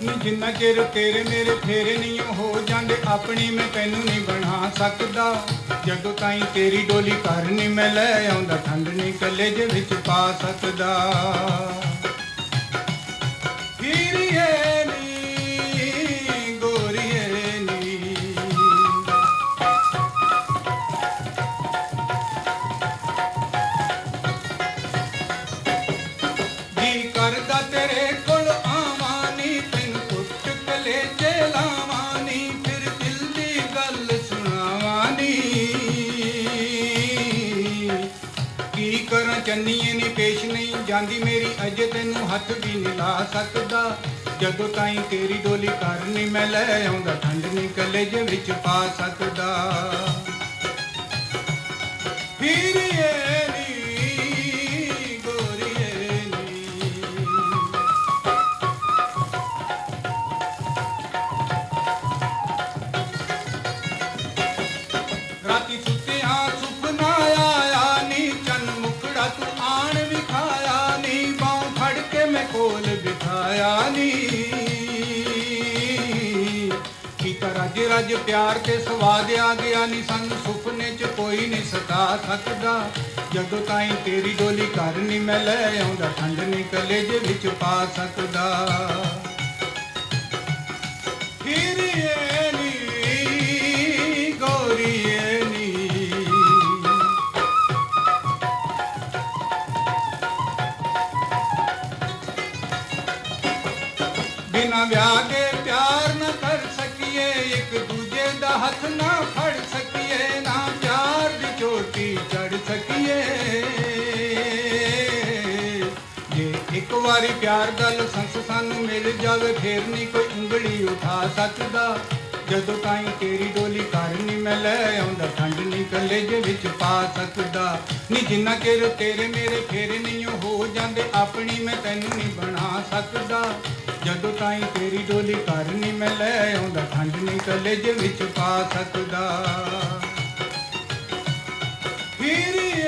ਜਿੰਨਾ ਚਿਰ ਤੇਰੇ ਮੇਰੇ ਫੇਰੇ ਨਹੀਂ ਹੋ ਜਾਂਦੇ, ਆਪਣੀ ਮੈਂ ਤੈਨੂੰ ਨਹੀਂ ਬਣਾ ਸਕਦਾ। ਜਦੋਂ ਤਾਈਂ ਤੇਰੀ ਡੋਲੀ ਘਰ ਨਹੀਂ ਮੈਂ ਲੈ ਆਉਂਦਾ, ਠੰਡ ਨਹੀਂ ਕਲੇਜੇ ਵਿੱਚ ਪਾ ਸਕਦਾ। ਹੀਰੀਏ ਚੰਨੀਏ ਨੀ ਪੇਸ਼ ਨਹੀਂ ਜਾਂਦੀ, ਮੇਰੀ ਅਜੇ ਤੈਨੂੰ ਹੱਥ ਵੀ ਨਹੀਂ ਲਾ ਸਕਦਾ। ਜਦੋਂ ਤਾਈਂ ਤੇਰੀ ਡੋਲੀ ਘਰ ਨਹੀਂ ਮੈਂ ਲੈ ਆਉਂਦਾ, ਠੰਡ ਨਹੀਂ ਕਲੇਜ ਵਿੱਚ ਪਾ ਸਕਦਾ। ਹੀਰੀਏ ਬਿਠਾਇਆ ਨੀ ਕੀਤਾ ਰੱਜ ਰੱਜ ਪਿਆਰ ਤੇ ਸਵਾਦ ਆ ਗਿਆ ਨੀ, ਸਾਨੂੰ ਸੁਪਨੇ 'ਚ ਕੋਈ ਨਹੀਂ ਸਤਾ ਸਕਦਾ। ਜਦੋਂ ਤਾਈਂ ਤੇਰੀ ਡੋਲੀ ਘਰ ਨਹੀਂ ਮੈਂ ਲੈ ਆਉਂਦਾ, ਠੰਡ ਨਹੀਂ ਕਲੇਜੇ ਵਿੱਚ ਪਾ ਸਕਦਾ। ਬਿਨਾ ਵਿਆਹ ਦੇ ਪਿਆਰ ਨਾ ਕਰ ਸਕੀਏ, ਇੱਕ ਦੂਜੇ ਦਾ ਹੱਥ ਨਾ ਫੜ ਸਕੀਏ, ਨਾ ਪਿਆਰ ਦੀ ਚੋਟੀ ਚੜ ਸਕੀਏ। ਜੇ ਇੱਕ ਵਾਰੀ ਪਿਆਰ ਦਾ ਲਾਇਸੈਂਸ ਸਾਨੂੰ ਮਿਲ ਜਾਵੇ, ਫੇਰ ਨਹੀਂ ਕੋਈ ਉਂਗਲੀ ਉਠਾ ਸਕਦਾ। ਜਦੋਂ ਤਾਈਂ ਤੇਰੀ ਡੋਲੀ ਘਰ ਨਹੀਂ ਮੈਂ ਲੈ ਆਉਂਦਾ, ਠੰਡ ਨਹੀਂ ਕਲੇਜੇ ਵਿੱਚ ਪਾ ਸਕਦਾ। ਨੀ ਜਿੰਨਾ ਚਿਰ ਤੇਰੇ ਮੇਰੇ ਫੇਰੇ ਨਹੀਂ ਹੋ ਜਾਂਦੇ, ਆਪਣੀ ਮੈਂ ਤੈਨੂੰ ਨਹੀਂ ਬਣਾ ਸਕਦਾ। ਜਦੋਂ ਤਾਈ ਤੇਰੀ ਡੋਲੀ ਘਰ ਨਹੀਂ ਮੈਂ ਲੈ ਆਉਂਦਾ ਠੰਡ ਨਹੀਂ ਕਲੇਜ ਵਿੱਚ ਪਾ ਸਕਦਾ। ਹੀਰ